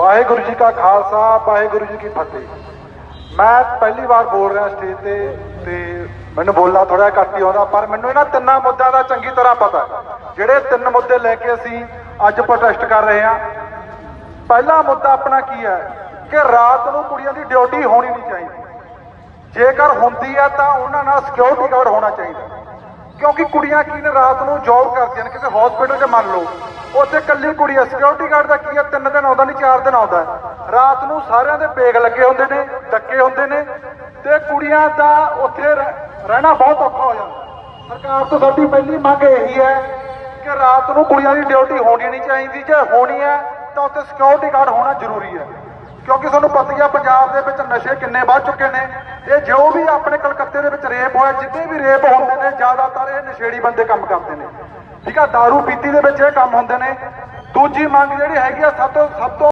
ਵਾਹਿਗੁਰੂ ਜੀ ਕਾ ਖਾਲਸਾ, ਵਾਹਿਗੁਰੂ ਜੀ ਕੀ ਫਤਿਹ। ਮੈਂ ਪਹਿਲੀ ਵਾਰ ਬੋਲ ਰਿਹਾ ਸਟੇਜ ਤੇ ਤੇ ਮੈਨੂੰ ਬੋਲਣਾ ਥੋੜਾ ਘੱਟ ਹੀ ਆਉਂਦਾ, ਪਰ ਮੈਨੂੰ ਇਹਨਾਂ ਤਿੰਨਾਂ ਮੁੱਦਿਆਂ ਦਾ ਚੰਗੀ ਤਰ੍ਹਾਂ ਪਤਾ ਜਿਹੜੇ ਤਿੰਨ ਮੁੱਦੇ ਲੈ ਕੇ ਅਸੀਂ ਅੱਜ ਪ੍ਰੋਟੈਸਟ ਕਰ ਰਹੇ ਹਾਂ, ਪਹਿਲਾ ਮੁੱਦਾ ਆਪਣਾ ਕੀ ਹੈ ਕਿ ਰਾਤ ਨੂੰ ਕੁੜੀਆਂ ਦੀ ਡਿਊਟੀ ਹੋਣੀ ਨਹੀਂ ਚਾਹੀਦੀ। ਜੇਕਰ ਹੁੰਦੀ ਹੈ ਤਾਂ ਉਹਨਾਂ ਨਾਲ ਸਿਕਿਉਰਿਟੀ ਗਾਰਡ ਹੋਣਾ ਚਾਹੀਦਾ। ਕਿਉਂਕਿ ਕੁੜੀਆਂ ਕੀ ਨੇ ਰਾਤ ਨੂੰ ਜੌਬ ਕਰਦੀਆਂ ਨੇ, ਕਿਸੇ ਹਸਪੀਟਲ 'ਚ ਮੰਨ ਲਓ। ਉੱਥੇ ਇਕੱਲੀ ਕੁੜੀ ਹੈ ਸਿਕਿਉਰਿਟੀ ਗਾਰਡ ਦਾ ਕੀ ਹੈ ਤਿੰਨ ਦਿਨ ਆਉਂਦਾ ਨਹੀਂ, ਚਾਰ ਦਿਨ ਆਉਂਦਾ ਰਾਤ ਨੂੰ ਸਾਰਿਆਂ ਦੇ ਪੇਗ ਲੱਗੇ ਹੁੰਦੇ ਨੇ ਡੱਕੇ ਹੁੰਦੇ ਨੇ ਤੇ ਕੁੜੀਆਂ ਦਾ ਉੱਥੇ ਰਹਿਣਾ ਬਹੁਤ ਔਖਾ ਹੋ ਜਾਂਦਾ। ਸਰਕਾਰ ਤੋਂ ਸਾਡੀ ਪਹਿਲੀ ਮੰਗ ਇਹੀ ਹੈ ਕਿ ਰਾਤ ਨੂੰ ਕੁੜੀਆਂ ਦੀ ਡਿਊਟੀ ਹੋਣੀ ਨਹੀਂ ਚਾਹੀਦੀ, ਜੇ ਹੋਣੀ ਹੈ, ਤਾਂ ਉੱਥੇ ਸਿਕਿਉਰਿਟੀ ਗਾਰਡ ਹੋਣਾ ਜ਼ਰੂਰੀ ਹੈ। ਕਿਉਂਕਿ ਤੁਹਾਨੂੰ ਪਤਾ ਹੀ ਆ, ਪੰਜਾਬ ਦੇ ਵਿੱਚ ਨਸ਼ੇ ਕਿੰਨੇ ਵੱਧ ਚੁੱਕੇ ਨੇ। ਇਹ ਜੋ ਵੀ ਆਪਣੇ ਕਲਕੱਤੇ ਦੇ ਵਿੱਚ ਰੇਪ ਹੋਇਆ ਜਿੱਦੇ ਵੀ ਰੇਪ ਹੁੰਦੇ ਨਸ਼ੇੜੀ ਬੰਦੇ ਕੰਮ ਕਰਦੇ ਨੇ। ਠੀਕ ਆ दारू ਪੀਤੀ ਦੇ ਵਿੱਚ ਇਹ ਕੰਮ ਹੁੰਦੇ ਨੇ। ਦੂਜੀ ਮੰਗ ਜਿਹੜੀ ਹੈਗੀ ਆ, ਸਭ ਤੋਂ ਸਭ ਤੋਂ